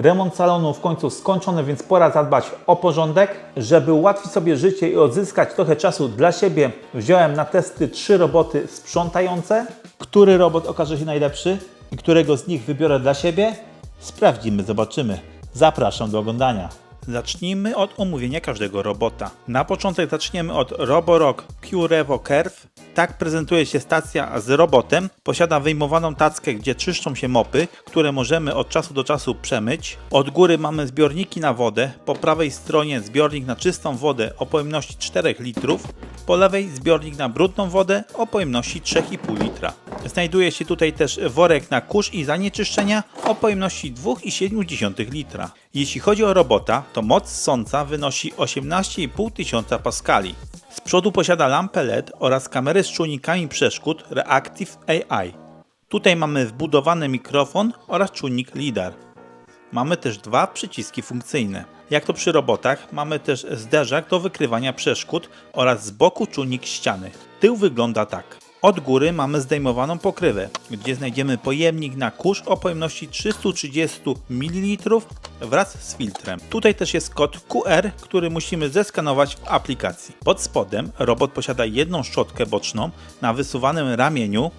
Remont salonu w końcu skończony, więc pora zadbać o porządek. Żeby ułatwić sobie życie i odzyskać trochę czasu dla siebie, wziąłem na testy trzy roboty sprzątające. Który robot okaże się najlepszy i którego z nich wybiorę dla siebie? Sprawdzimy, zobaczymy. Zapraszam do oglądania. Zacznijmy od omówienia każdego robota. Na początek zaczniemy od Roborock Q-Revo Curve. Tak prezentuje się stacja z robotem. Posiada wyjmowaną tackę, gdzie czyszczą się mopy, które możemy od czasu do czasu przemyć. Od góry mamy zbiorniki na wodę. Po prawej stronie zbiornik na czystą wodę o pojemności 4 litrów. Po lewej zbiornik na brudną wodę o pojemności 3,5 litra. Znajduje się tutaj też worek na kurz i zanieczyszczenia o pojemności 2,7 litra. Jeśli chodzi o robota, to moc sąca wynosi 18,5 tysiąca paskali. Z przodu posiada lampę LED oraz kamery z czujnikami przeszkód Reactive AI. Tutaj mamy wbudowany mikrofon oraz czujnik LIDAR. Mamy też dwa przyciski funkcyjne. Jak to przy robotach, mamy też zderzak do wykrywania przeszkód oraz z boku czujnik ściany. Tył wygląda tak. Od góry mamy zdejmowaną pokrywę, gdzie znajdziemy pojemnik na kurz o pojemności 330 ml wraz z filtrem. Tutaj też jest kod QR, który musimy zeskanować w aplikacji. Pod spodem robot posiada jedną szczotkę boczną na wysuwanym ramieniu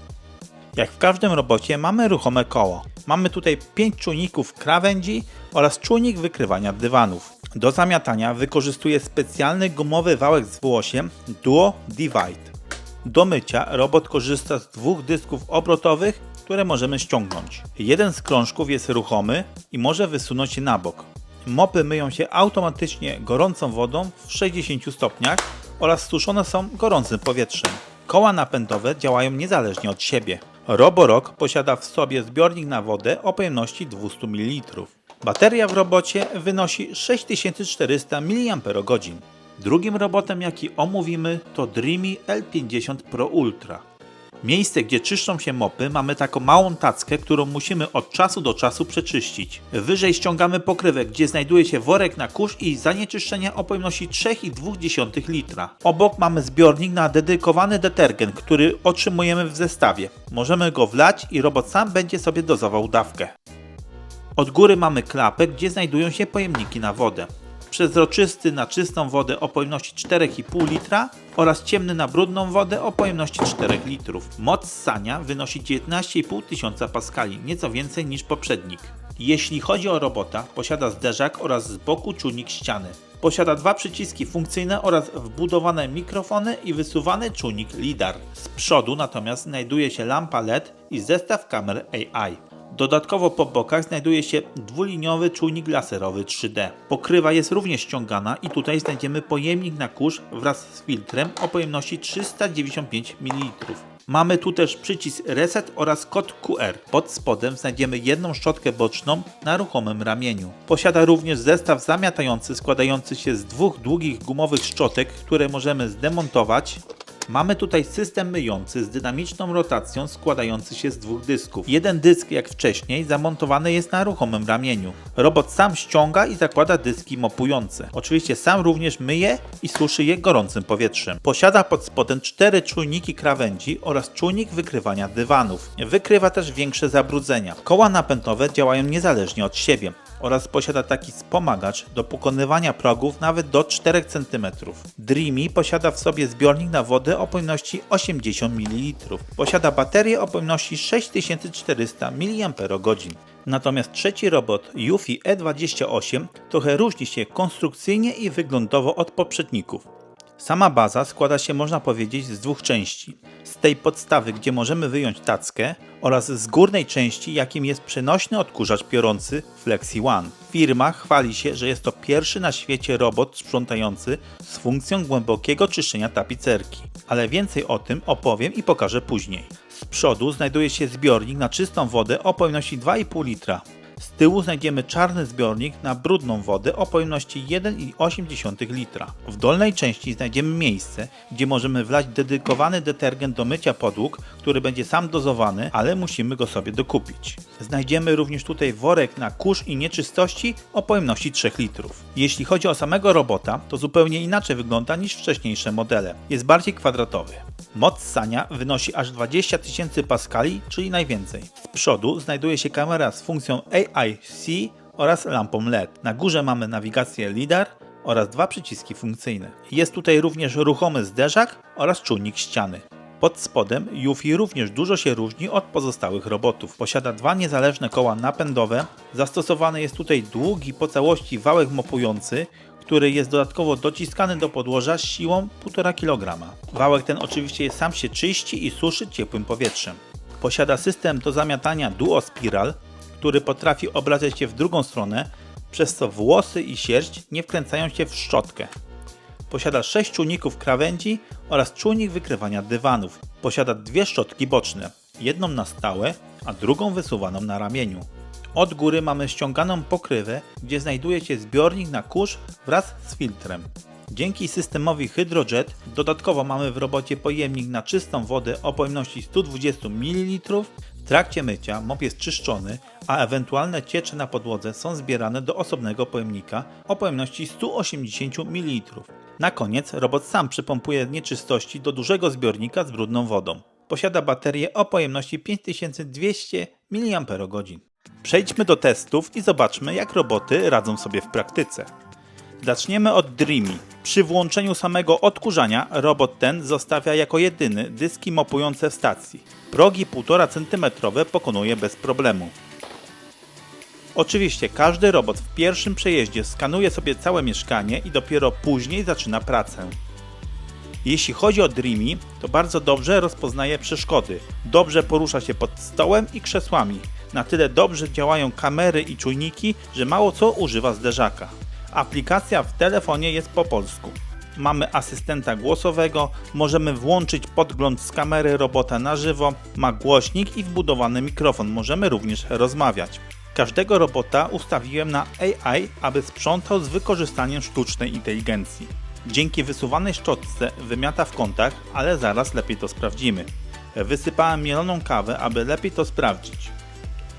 jak w każdym robocie mamy ruchome koło. Mamy tutaj 5 czujników krawędzi oraz czujnik wykrywania dywanów. Do zamiatania wykorzystuje specjalny gumowy wałek z włosiem Duo Divide. Do mycia robot korzysta z dwóch dysków obrotowych, które możemy ściągnąć. Jeden z krążków jest ruchomy i może wysunąć się na bok. Mopy myją się automatycznie gorącą wodą w 60 stopniach oraz suszone są gorącym powietrzem. Koła napędowe działają niezależnie od siebie. Roborock posiada w sobie zbiornik na wodę o pojemności 200 ml. Bateria w robocie wynosi 6400 mAh. Drugim robotem jaki omówimy to Dreamy L50 Pro Ultra. Miejsce, gdzie czyszczą się mopy, mamy taką małą tackę, którą musimy od czasu do czasu przeczyścić. Wyżej ściągamy pokrywę, gdzie znajduje się worek na kurz i zanieczyszczenia o pojemności 3,2 litra. Obok mamy zbiornik na dedykowany detergent, który otrzymujemy w zestawie. Możemy go wlać i robot sam będzie sobie dozował dawkę. Od góry mamy klapę, gdzie znajdują się pojemniki na wodę. Przezroczysty na czystą wodę o pojemności 4,5 litra oraz ciemny na brudną wodę o pojemności 4 litrów. Moc ssania wynosi 19,5 tysiąca paskali, nieco więcej niż poprzednik. Jeśli chodzi o robota, posiada zderzak oraz z boku czujnik ściany. Posiada dwa przyciski funkcyjne oraz wbudowane mikrofony i wysuwany czujnik LIDAR. Z przodu natomiast znajduje się lampa LED i zestaw kamer AI. Dodatkowo po bokach znajduje się dwuliniowy czujnik laserowy 3D. Pokrywa jest również ściągana i tutaj znajdziemy pojemnik na kurz wraz z filtrem o pojemności 395 ml. Mamy tu też przycisk Reset oraz kod QR. Pod spodem znajdziemy jedną szczotkę boczną na ruchomym ramieniu. Posiada również zestaw zamiatający składający się z dwóch długich gumowych szczotek, które możemy zdemontować Mamy tutaj system myjący z dynamiczną rotacją składający się z dwóch dysków. Jeden dysk, jak wcześniej, zamontowany jest na ruchomym ramieniu. Robot sam ściąga i zakłada dyski mopujące. Oczywiście sam również myje i suszy je gorącym powietrzem. Posiada pod spodem cztery czujniki krawędzi oraz czujnik wykrywania dywanów. Wykrywa też większe zabrudzenia. Koła napędowe działają niezależnie od siebie oraz posiada taki wspomagacz do pokonywania progów nawet do 4 cm. Dreamy posiada w sobie zbiornik na wodę o pojemności 80 ml. Posiada baterię o pojemności 6400 mAh. Natomiast trzeci robot Yufi E28 trochę różni się konstrukcyjnie i wyglądowo od poprzedników. Sama baza składa się, można powiedzieć, z dwóch części. Z tej podstawy, gdzie możemy wyjąć tackę, oraz z górnej części, jakim jest przenośny odkurzacz piorący Flexi One. Firma chwali się, że jest to pierwszy na świecie robot sprzątający z funkcją głębokiego czyszczenia tapicerki. Ale więcej o tym opowiem i pokażę później. Z przodu znajduje się zbiornik na czystą wodę o pojemności 2,5 litra. Z tyłu znajdziemy czarny zbiornik na brudną wodę o pojemności 1,8 litra. W dolnej części znajdziemy miejsce, gdzie możemy wlać dedykowany detergent do mycia podłóg, który będzie sam dozowany, ale musimy go sobie dokupić. Znajdziemy również tutaj worek na kurz i nieczystości o pojemności 3 litrów. Jeśli chodzi o samego robota, to zupełnie inaczej wygląda niż wcześniejsze modele. Jest bardziej kwadratowy. Moc ssania wynosi aż 20 tysięcy paskali, czyli najwięcej. Z przodu znajduje się kamera z funkcją AIC oraz lampą LED. Na górze mamy nawigację LIDAR oraz dwa przyciski funkcyjne. Jest tutaj również ruchomy zderzak oraz czujnik ściany. Pod spodem Yuffie również dużo się różni od pozostałych robotów. Posiada dwa niezależne koła napędowe. Zastosowany jest tutaj długi po całości wałek mopujący, który jest dodatkowo dociskany do podłoża siłą 1,5 kg. Wałek ten oczywiście sam się czyści i suszy ciepłym powietrzem. Posiada system do zamiatania Duo Spiral, który potrafi obracać się w drugą stronę, przez co włosy i sierść nie wkręcają się w szczotkę. Posiada 6 czujników krawędzi oraz czujnik wykrywania dywanów. Posiada dwie szczotki boczne, jedną na stałe, a drugą wysuwaną na ramieniu. Od góry mamy ściąganą pokrywę, gdzie znajduje się zbiornik na kurz wraz z filtrem. Dzięki systemowi HydroJet dodatkowo mamy w robocie pojemnik na czystą wodę o pojemności 120 ml. W trakcie mycia mop jest czyszczony, a ewentualne ciecze na podłodze są zbierane do osobnego pojemnika o pojemności 180 ml. Na koniec robot sam przypompuje nieczystości do dużego zbiornika z brudną wodą. Posiada baterię o pojemności 5200 mAh. Przejdźmy do testów i zobaczmy jak roboty radzą sobie w praktyce. Zaczniemy od Dreamy. Przy włączeniu samego odkurzania robot ten zostawia jako jedyny dyski mopujące w stacji. Progi 1,5 cm pokonuje bez problemu. Oczywiście każdy robot w pierwszym przejeździe skanuje sobie całe mieszkanie i dopiero później zaczyna pracę. Jeśli chodzi o Dreamy, to bardzo dobrze rozpoznaje przeszkody. Dobrze porusza się pod stołem i krzesłami. Na tyle dobrze działają kamery i czujniki, że mało co używa zderzaka. Aplikacja w telefonie jest po polsku. Mamy asystenta głosowego, możemy włączyć podgląd z kamery robota na żywo, ma głośnik i wbudowany mikrofon, możemy również rozmawiać. Każdego robota ustawiłem na AI, aby sprzątał z wykorzystaniem sztucznej inteligencji. Dzięki wysuwanej szczotce wymiata w kątach, ale zaraz lepiej to sprawdzimy. Wysypałem mieloną kawę, aby lepiej to sprawdzić.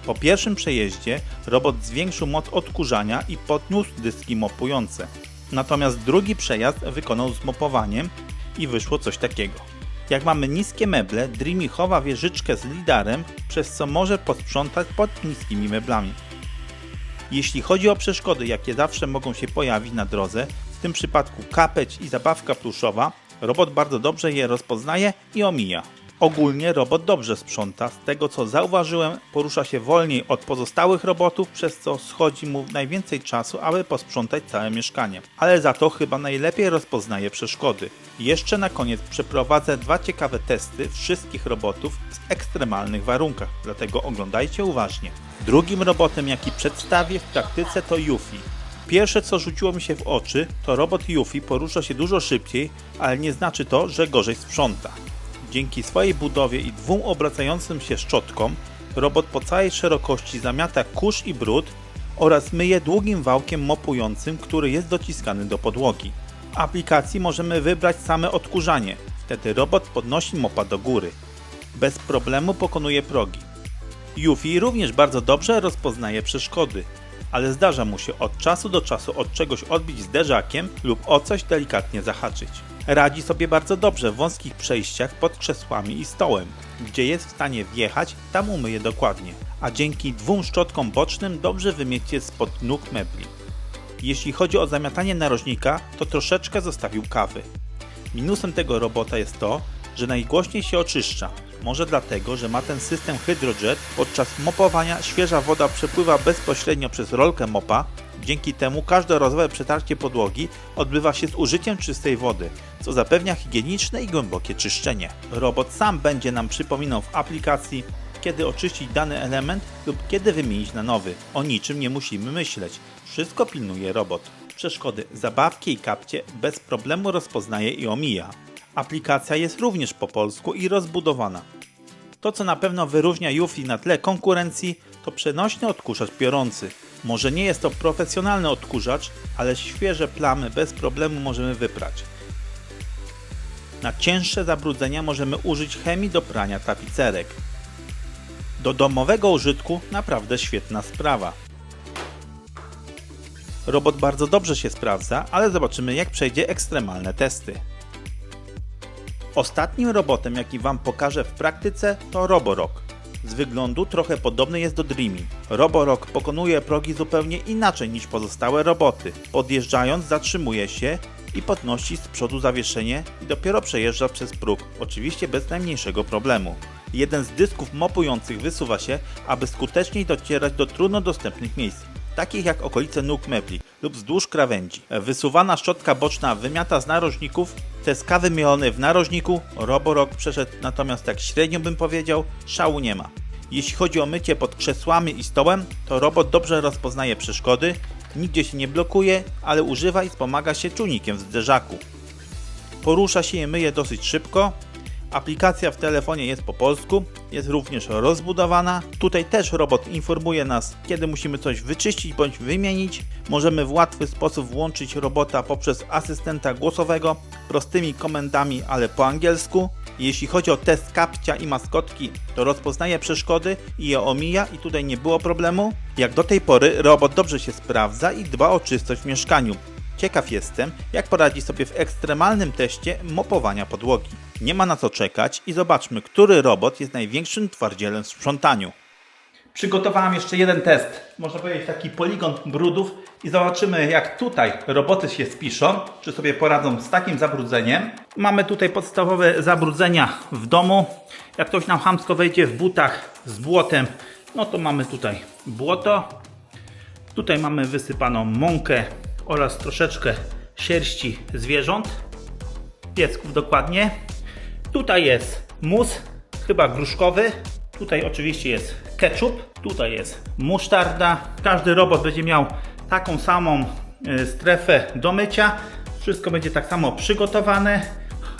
Po pierwszym przejeździe robot zwiększył moc odkurzania i podniósł dyski mopujące. Natomiast drugi przejazd wykonał z mopowaniem i wyszło coś takiego. Jak mamy niskie meble, Dreamy chowa wieżyczkę z lidarem, przez co może posprzątać pod niskimi meblami. Jeśli chodzi o przeszkody, jakie zawsze mogą się pojawić na drodze, w tym przypadku kapeć i zabawka pluszowa, robot bardzo dobrze je rozpoznaje i omija. Ogólnie robot dobrze sprząta, z tego co zauważyłem porusza się wolniej od pozostałych robotów, przez co schodzi mu najwięcej czasu, aby posprzątać całe mieszkanie. Ale za to chyba najlepiej rozpoznaje przeszkody. Jeszcze na koniec przeprowadzę dwa ciekawe testy wszystkich robotów w ekstremalnych warunkach, dlatego oglądajcie uważnie. Drugim robotem jaki przedstawię w praktyce to Yuffie. Pierwsze co rzuciło mi się w oczy to robot Yuffie porusza się dużo szybciej, ale nie znaczy to, że gorzej sprząta. Dzięki swojej budowie i dwóm obracającym się szczotkom, robot po całej szerokości zamiata kurz i brud oraz myje długim wałkiem mopującym, który jest dociskany do podłogi. W aplikacji możemy wybrać same odkurzanie, wtedy robot podnosi mopa do góry. Bez problemu pokonuje progi. Yuffie również bardzo dobrze rozpoznaje przeszkody, ale zdarza mu się od czasu do czasu od czegoś odbić zderzakiem lub o coś delikatnie zahaczyć. Radzi sobie bardzo dobrze w wąskich przejściach pod krzesłami i stołem. Gdzie jest w stanie wjechać, tam umyje dokładnie, a dzięki dwóm szczotkom bocznym dobrze wymiecie spod nóg mebli. Jeśli chodzi o zamiatanie narożnika, to troszeczkę zostawił kawy. Minusem tego robota jest to, że najgłośniej się oczyszcza. Może dlatego, że ma ten system HydroJet, podczas mopowania świeża woda przepływa bezpośrednio przez rolkę mopa, dzięki temu każdorazowe przetarcie podłogi odbywa się z użyciem czystej wody, co zapewnia higieniczne i głębokie czyszczenie. Robot sam będzie nam przypominał w aplikacji, kiedy oczyścić dany element lub kiedy wymienić na nowy. O niczym nie musimy myśleć. Wszystko pilnuje robot. Przeszkody, zabawki i kapcie bez problemu rozpoznaje i omija. Aplikacja jest również po polsku i rozbudowana. To co na pewno wyróżnia Yuffie na tle konkurencji to przenośny odkurzacz piorący. Może nie jest to profesjonalny odkurzacz, ale świeże plamy bez problemu możemy wyprać. Na cięższe zabrudzenia możemy użyć chemii do prania tapicerek. Do domowego użytku naprawdę świetna sprawa. Robot bardzo dobrze się sprawdza, ale zobaczymy jak przejdzie ekstremalne testy. Ostatnim robotem, jaki Wam pokażę w praktyce, to Roborock. Z wyglądu trochę podobny jest do Dreamy. Roborock pokonuje progi zupełnie inaczej niż pozostałe roboty. Podjeżdżając zatrzymuje się i podnosi z przodu zawieszenie i dopiero przejeżdża przez próg, oczywiście bez najmniejszego problemu. Jeden z dysków mopujących wysuwa się, aby skuteczniej docierać do trudno dostępnych miejsc, takich jak okolice nóg mebli lub wzdłuż krawędzi. Wysuwana szczotka boczna wymiata z narożników, te skawy mielone w narożniku, Roborock przeszedł natomiast tak średnio bym powiedział, szału nie ma. Jeśli chodzi o mycie pod krzesłami i stołem, to robot dobrze rozpoznaje przeszkody, nigdzie się nie blokuje, ale używa i wspomaga się czujnikiem w zderzaku. Porusza się i myje dosyć szybko. Aplikacja w telefonie jest po polsku, jest również rozbudowana. Tutaj też robot informuje nas, kiedy musimy coś wyczyścić bądź wymienić. Możemy w łatwy sposób włączyć robota poprzez asystenta głosowego prostymi komendami, ale po angielsku. Jeśli chodzi o test kapcia i maskotki, to rozpoznaje przeszkody i je omija i tutaj nie było problemu. Jak do tej pory robot dobrze się sprawdza i dba o czystość w mieszkaniu. Ciekaw jestem, jak poradzi sobie w ekstremalnym teście mopowania podłogi. Nie ma na co czekać i zobaczmy, który robot jest największym twardzielem w sprzątaniu. Przygotowałem jeszcze jeden test, można powiedzieć taki poligon brudów i zobaczymy jak tutaj roboty się spiszą, czy sobie poradzą z takim zabrudzeniem. Mamy tutaj podstawowe zabrudzenia w domu. Jak ktoś nam chamsko wejdzie w butach z błotem, no to mamy tutaj błoto. Tutaj mamy wysypaną mąkę oraz troszeczkę sierści zwierząt, piesków dokładnie. Tutaj jest mus, chyba gruszkowy. Tutaj oczywiście jest ketchup, tutaj jest musztarda. Każdy robot będzie miał taką samą e, strefę do mycia. Wszystko będzie tak samo przygotowane.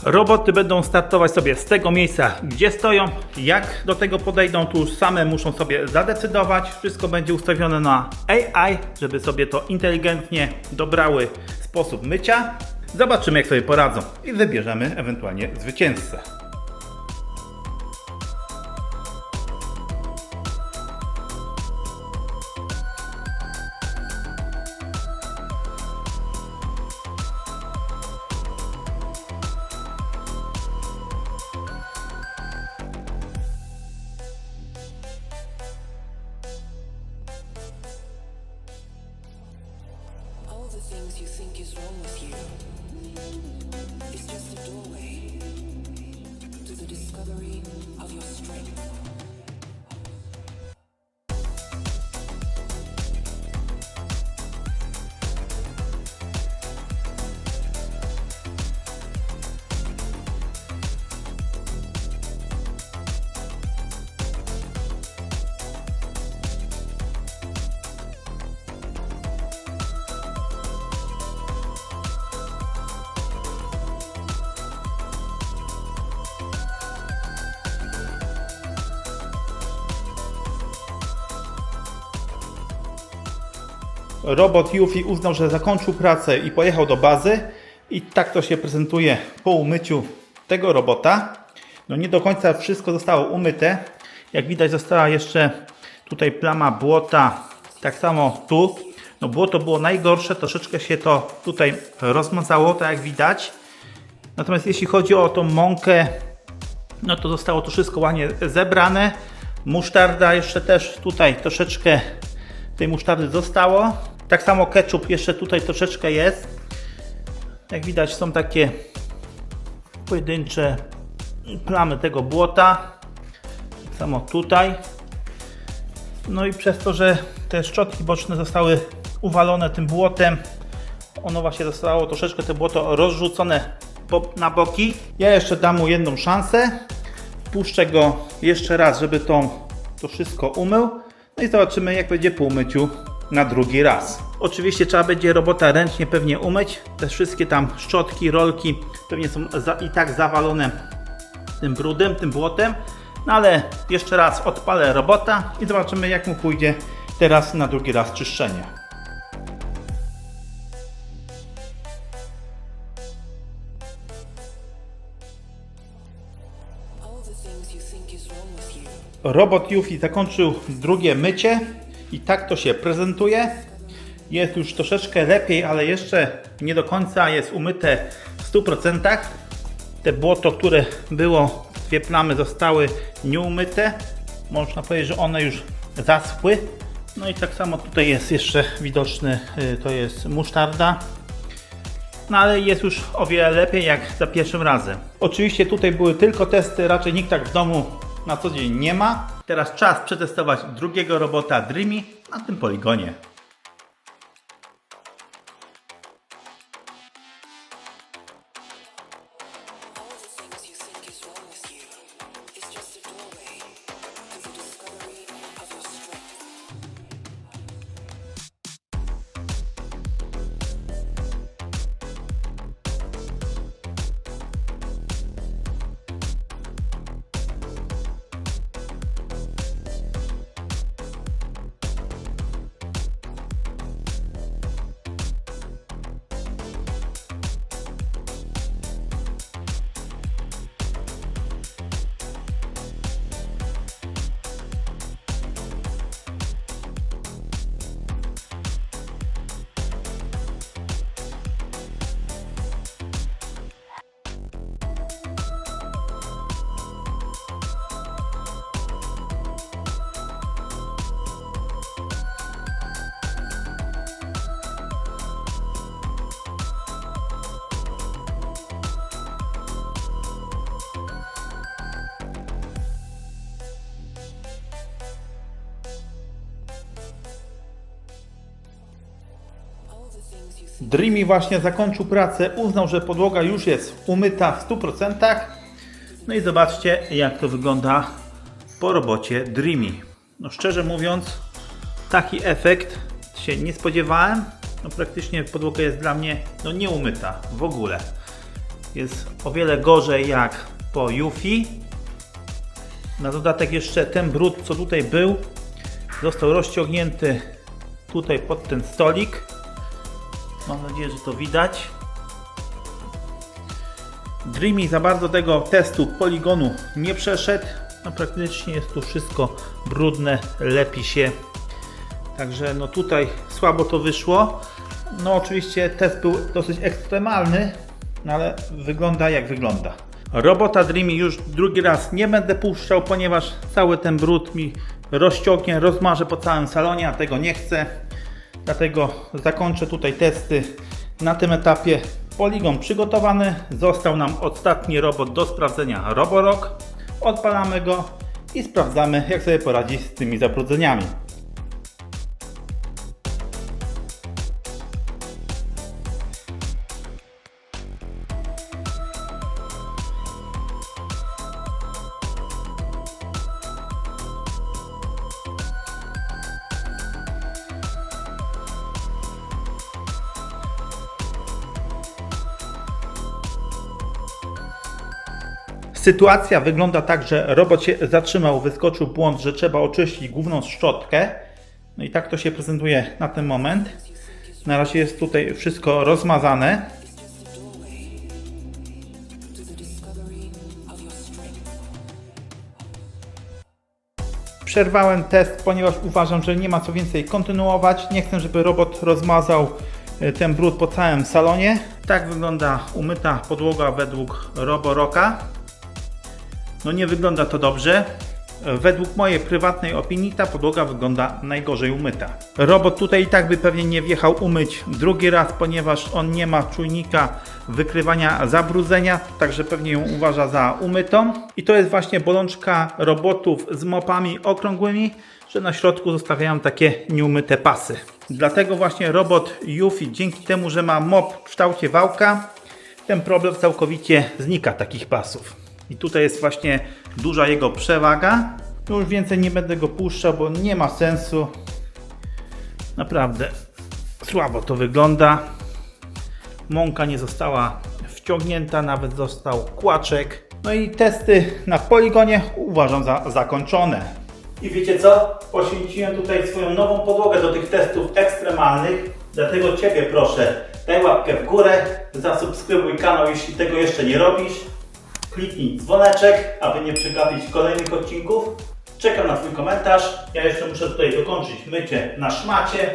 Roboty będą startować sobie z tego miejsca, gdzie stoją. Jak do tego podejdą, tu już same muszą sobie zadecydować. Wszystko będzie ustawione na AI, żeby sobie to inteligentnie dobrały sposób mycia. Zobaczymy, jak sobie poradzą i wybierzemy ewentualnie zwycięzcę. Things you think is wrong with you is just a doorway to the discovery of your strength. Robot Yuffie uznał, że zakończył pracę i pojechał do bazy. I tak to się prezentuje po umyciu tego robota. No nie do końca wszystko zostało umyte. Jak widać została jeszcze tutaj plama błota. Tak samo tu. No błoto było najgorsze, troszeczkę się to tutaj rozmazało, tak jak widać. Natomiast jeśli chodzi o tą mąkę, no to zostało to wszystko ładnie zebrane. Musztarda jeszcze też tutaj troszeczkę tej musztardy zostało. Tak samo ketchup jeszcze tutaj troszeczkę jest. Jak widać są takie pojedyncze plamy tego błota. Tak samo tutaj. No i przez to, że te szczotki boczne zostały uwalone tym błotem, ono właśnie zostało troszeczkę te błoto rozrzucone na boki. Ja jeszcze dam mu jedną szansę. Puszczę go jeszcze raz, żeby tą, to wszystko umył. No i zobaczymy, jak będzie po umyciu na drugi raz. Oczywiście trzeba będzie robota ręcznie pewnie umyć. Te wszystkie tam szczotki, rolki pewnie są i tak zawalone tym brudem, tym błotem. No ale jeszcze raz odpalę robota i zobaczymy, jak mu pójdzie teraz na drugi raz czyszczenie. Robot Yuffie zakończył drugie mycie i tak to się prezentuje. Jest już troszeczkę lepiej, ale jeszcze nie do końca jest umyte w 100%. Te błoto, które było, dwie plamy zostały nieumyte. Można powiedzieć, że one już zaschły. No i tak samo tutaj jest jeszcze widoczny, y, to jest musztarda. No ale jest już o wiele lepiej jak za pierwszym razem. Oczywiście tutaj były tylko testy, raczej nikt tak w domu na co dzień nie ma. Teraz czas przetestować drugiego robota Dreamy na tym poligonie. Dreamy właśnie zakończył pracę, uznał, że podłoga już jest umyta w 100%. No i zobaczcie, jak to wygląda po robocie Dreamy. No szczerze mówiąc, taki efekt się nie spodziewałem. No praktycznie podłoga jest dla mnie no nieumyta w ogóle. Jest o wiele gorzej jak po Yufi. Na dodatek jeszcze ten brud, co tutaj był, został rozciągnięty tutaj pod ten stolik. Mam nadzieję, że to widać. Dreamy za bardzo tego testu poligonu nie przeszedł. No praktycznie jest tu wszystko brudne, lepi się. Także no tutaj słabo to wyszło. No oczywiście test był dosyć ekstremalny, no ale wygląda jak wygląda. Robota Dreamy już drugi raz nie będę puszczał, ponieważ cały ten brud mi rozciągnie, rozmarzę po całym salonie, a tego nie chcę. Dlatego zakończę tutaj testy na tym etapie. Poligon przygotowany. Został nam ostatni robot do sprawdzenia Roborock. Odpalamy go i sprawdzamy jak sobie poradzi z tymi zabrudzeniami. Sytuacja wygląda tak, że robot się zatrzymał, wyskoczył błąd, że trzeba oczyścić główną szczotkę. No i tak to się prezentuje na ten moment. Na razie jest tutaj wszystko rozmazane. Przerwałem test, ponieważ uważam, że nie ma co więcej kontynuować. Nie chcę, żeby robot rozmazał e, ten brud po całym salonie. Tak wygląda umyta podłoga według Roboroka. No nie wygląda to dobrze. Według mojej prywatnej opinii ta podłoga wygląda najgorzej umyta. Robot tutaj i tak by pewnie nie wjechał umyć drugi raz, ponieważ on nie ma czujnika wykrywania zabrudzenia, także pewnie ją uważa za umytą. I to jest właśnie bolączka robotów z mopami okrągłymi, że na środku zostawiają takie nieumyte pasy. Dlatego właśnie robot Yufi, dzięki temu, że ma mop w kształcie wałka, ten problem całkowicie znika takich pasów. I tutaj jest właśnie duża jego przewaga. Już więcej nie będę go puszczał, bo nie ma sensu. Naprawdę słabo to wygląda. Mąka nie została wciągnięta, nawet został kłaczek. No i testy na poligonie uważam za zakończone. I wiecie co? Poświęciłem tutaj swoją nową podłogę do tych testów ekstremalnych. Dlatego Ciebie proszę, daj łapkę w górę, zasubskrybuj kanał, jeśli tego jeszcze nie robisz. Kliknij dzwoneczek, aby nie przegapić kolejnych odcinków. Czekam na Twój komentarz. Ja jeszcze muszę tutaj dokończyć mycie na szmacie.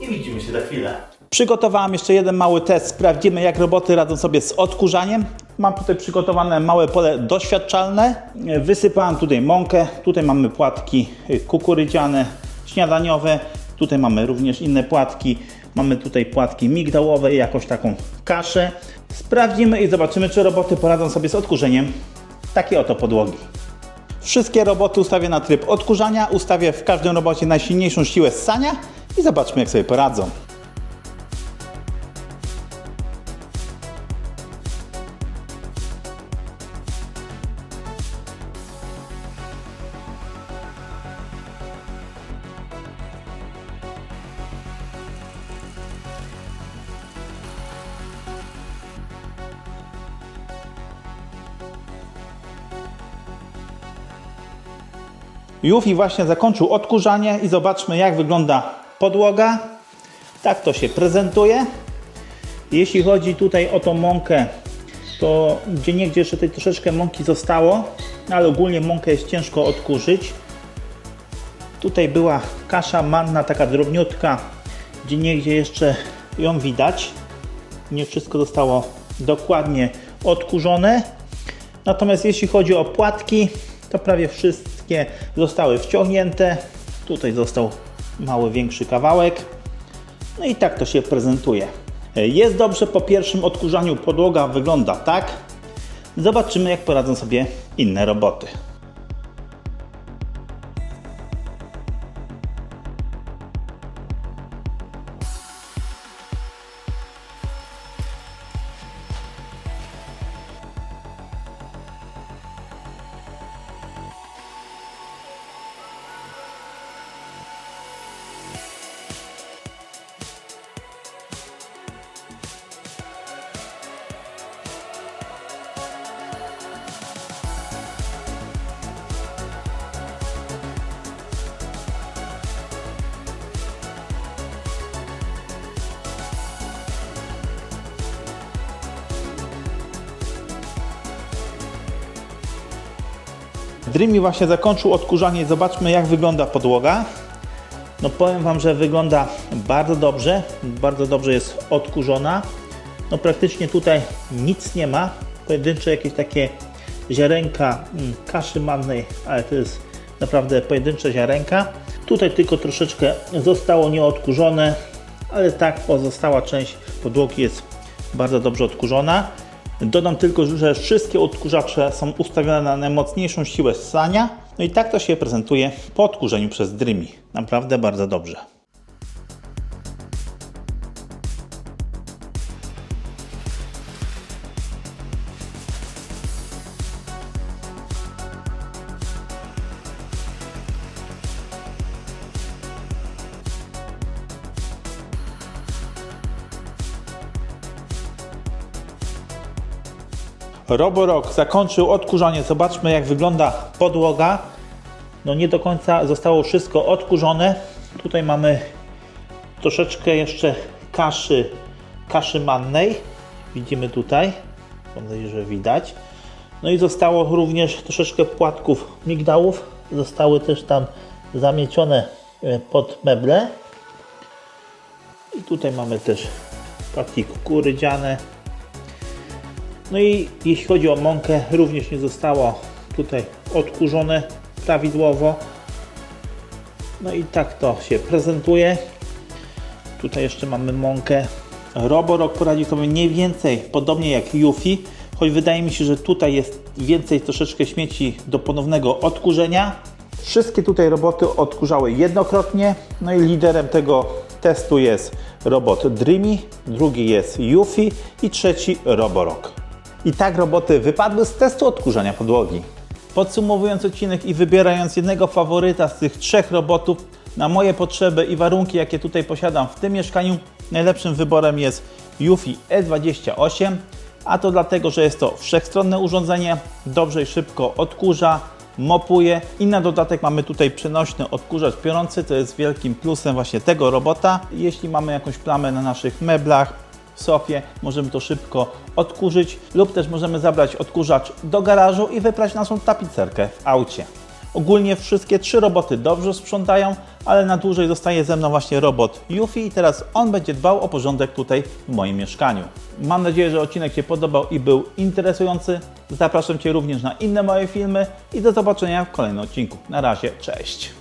i widzimy się za chwilę. Przygotowałem jeszcze jeden mały test. Sprawdzimy, jak roboty radzą sobie z odkurzaniem. Mam tutaj przygotowane małe pole doświadczalne. Wysypałem tutaj mąkę. Tutaj mamy płatki kukurydziane, śniadaniowe. Tutaj mamy również inne płatki. Mamy tutaj płatki migdałowe jakąś taką kaszę. Sprawdzimy i zobaczymy, czy roboty poradzą sobie z odkurzeniem takiej oto podłogi. Wszystkie roboty ustawię na tryb odkurzania, ustawię w każdym robocie najsilniejszą siłę ssania i zobaczmy jak sobie poradzą. Jufi właśnie zakończył odkurzanie i zobaczmy jak wygląda podłoga. Tak to się prezentuje. Jeśli chodzi tutaj o tą mąkę, to gdzie niegdzie jeszcze tutaj troszeczkę mąki zostało, ale ogólnie mąkę jest ciężko odkurzyć. Tutaj była kasza manna, taka drobniutka, gdzie niegdzie jeszcze ją widać. Nie wszystko zostało dokładnie odkurzone. Natomiast jeśli chodzi o płatki, to prawie wszystkie zostały wciągnięte. Tutaj został mały, większy kawałek. No i tak to się prezentuje. Jest dobrze, po pierwszym odkurzaniu podłoga wygląda tak. Zobaczymy jak poradzą sobie inne roboty. Dreamy właśnie zakończył odkurzanie. Zobaczmy jak wygląda podłoga. No powiem Wam, że wygląda bardzo dobrze. Bardzo dobrze jest odkurzona. No praktycznie tutaj nic nie ma. Pojedyncze jakieś takie ziarenka mm, kaszy mannej, ale to jest naprawdę pojedyncze ziarenka. Tutaj tylko troszeczkę zostało nieodkurzone, ale tak pozostała część podłogi jest bardzo dobrze odkurzona. Dodam tylko, że wszystkie odkurzacze są ustawione na najmocniejszą siłę ssania. No i tak to się prezentuje po odkurzeniu przez Dreamy. Naprawdę bardzo dobrze. Roborock zakończył odkurzanie. Zobaczmy jak wygląda podłoga. No nie do końca zostało wszystko odkurzone. Tutaj mamy troszeczkę jeszcze kaszy, kaszy mannej. Widzimy tutaj. Mam nadzieję, że widać. No i zostało również troszeczkę płatków migdałów. Zostały też tam zamiecione e, pod meble. I tutaj mamy też płatki kukurydziane. No i jeśli chodzi o mąkę, również nie zostało tutaj odkurzone prawidłowo. No i tak to się prezentuje. Tutaj jeszcze mamy mąkę. Roborock poradził sobie mniej więcej, podobnie jak Yuffie, choć wydaje mi się, że tutaj jest więcej troszeczkę śmieci do ponownego odkurzenia. Wszystkie tutaj roboty odkurzały jednokrotnie, no i liderem tego testu jest robot Dreamy, drugi jest Yuffie i trzeci Roborock. I tak roboty wypadły z testu odkurzania podłogi. Podsumowując odcinek i wybierając jednego faworyta z tych trzech robotów na moje potrzeby i warunki, jakie tutaj posiadam w tym mieszkaniu, najlepszym wyborem jest Yufi E28, a to dlatego, że jest to wszechstronne urządzenie, dobrze i szybko odkurza, mopuje i na dodatek mamy tutaj przenośny odkurzacz piorący, to jest wielkim plusem właśnie tego robota. Jeśli mamy jakąś plamę na naszych meblach, sofie, możemy to szybko odkurzyć lub też możemy zabrać odkurzacz do garażu i wyprać naszą tapicerkę w aucie. Ogólnie wszystkie trzy roboty dobrze sprzątają, ale na dłużej zostaje ze mną właśnie robot Yuffie i teraz on będzie dbał o porządek tutaj w moim mieszkaniu. Mam nadzieję, że odcinek Cię podobał i był interesujący. Zapraszam Cię również na inne moje filmy i do zobaczenia w kolejnym odcinku. Na razie, cześć!